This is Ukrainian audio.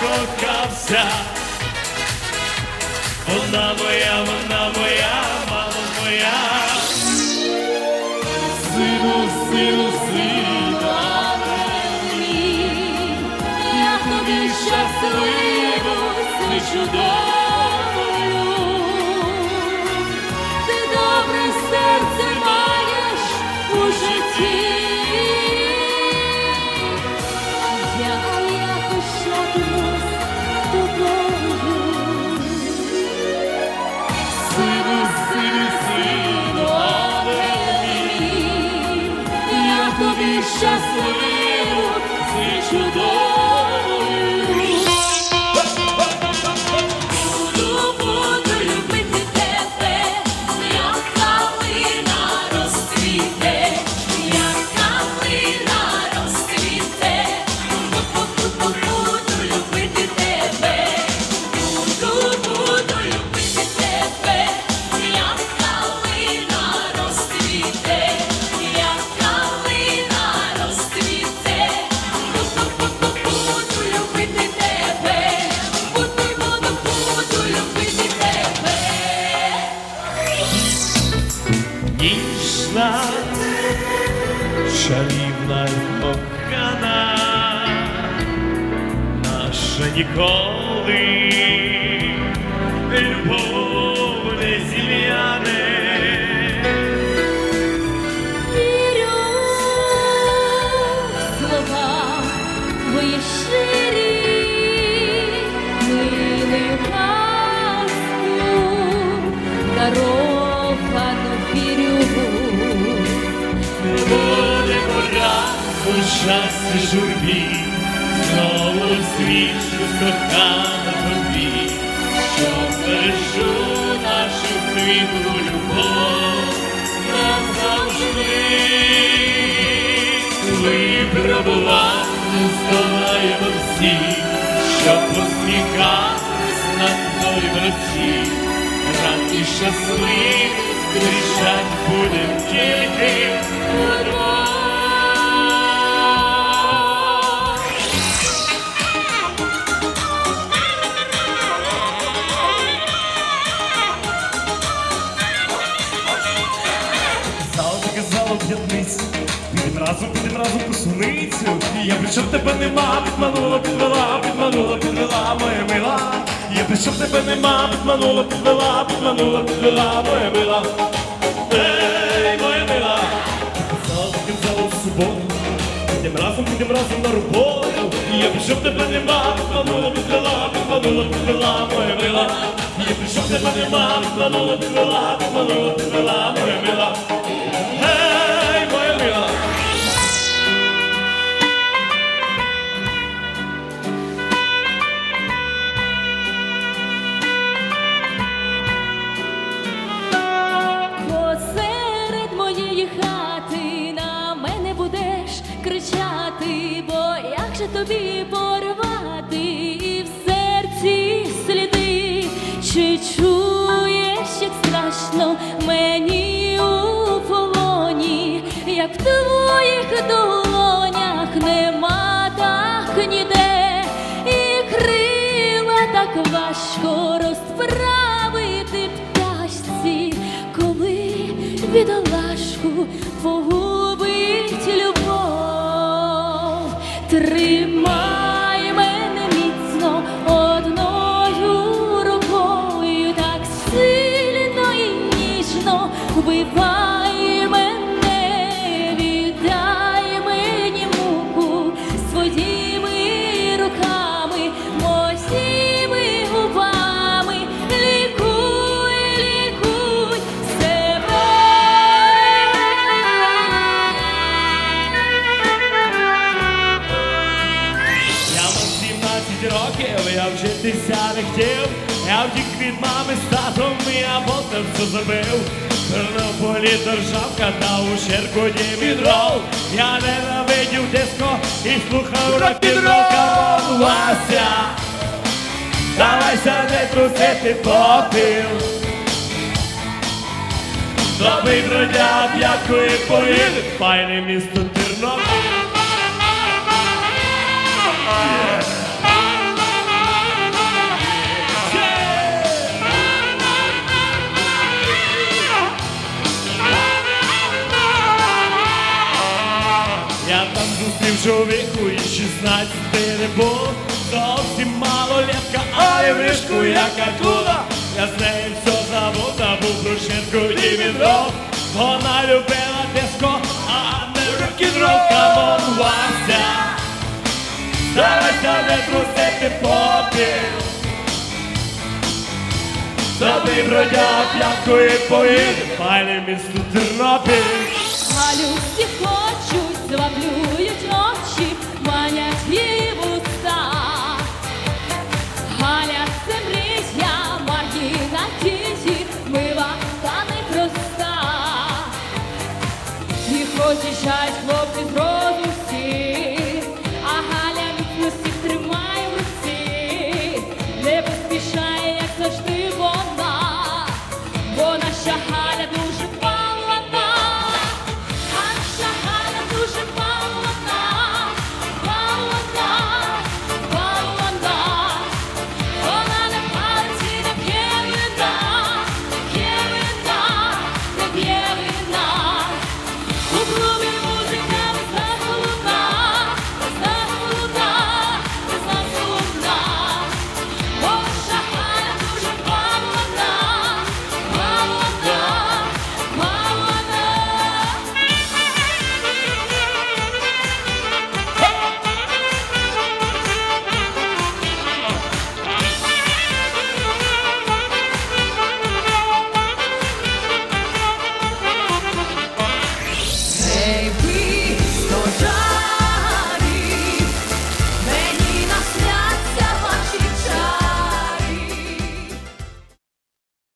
закохався. Вона моя, вона моя, мама моя. Сину, сину, сину, Я тобі щасливо, си чудовою. Тобі свій Си чарівна й кохана, наша ніколи любов у часі журбі, знову свічу кохана тобі, що бережу нашу світу любов назавжди. Випробування здолаємо всі, щоб посміхатись на той версі. Ранні щасливі зустрічать будем тільки разом, підем разом по суницю. Я прийшов тебе нема, підманула, підвела, підманула, підвела, моя мила. Я прийшов тебе нема, підманула, підвела, підманула, підвела, моя мила. Ей, моя мила. Зал показала в суботу. Підем разом, підем разом на роботу. Я прийшов тебе нема, підманула, підвела, підманула, підвела, моя мила. Я прийшов тебе нема, підманула, підвела, підманула, підвела, моя мила. Гей, чуєш, як страшно мені у полоні, як в твоїх долонях нема так ніде, і крила так важко розправити пташці, коли бідолашку хотів, я вчитися не хотів, я втік від мами з татом, я болтер все забив. Тернополі державка та у Щеркуті відрол. Я ненавидів диско і слухав рок-н-рол. Камон, Вася, давайся не трусити попіл. Добрий бродя, п'яткою поїде, файне місто Тернопіль. Зустрів чоловіку і 16 не було. Зовсім мало лепка, але вишку як акула Я з нею все забув, забув про і відро. Вона любила диско, а не рок-н-рол Камон, Вася Старайся не трусити попіл. Собі бродя п'яткою поїде Файне місто Тернопіль. Галю всі Осіщать хлопці зброю.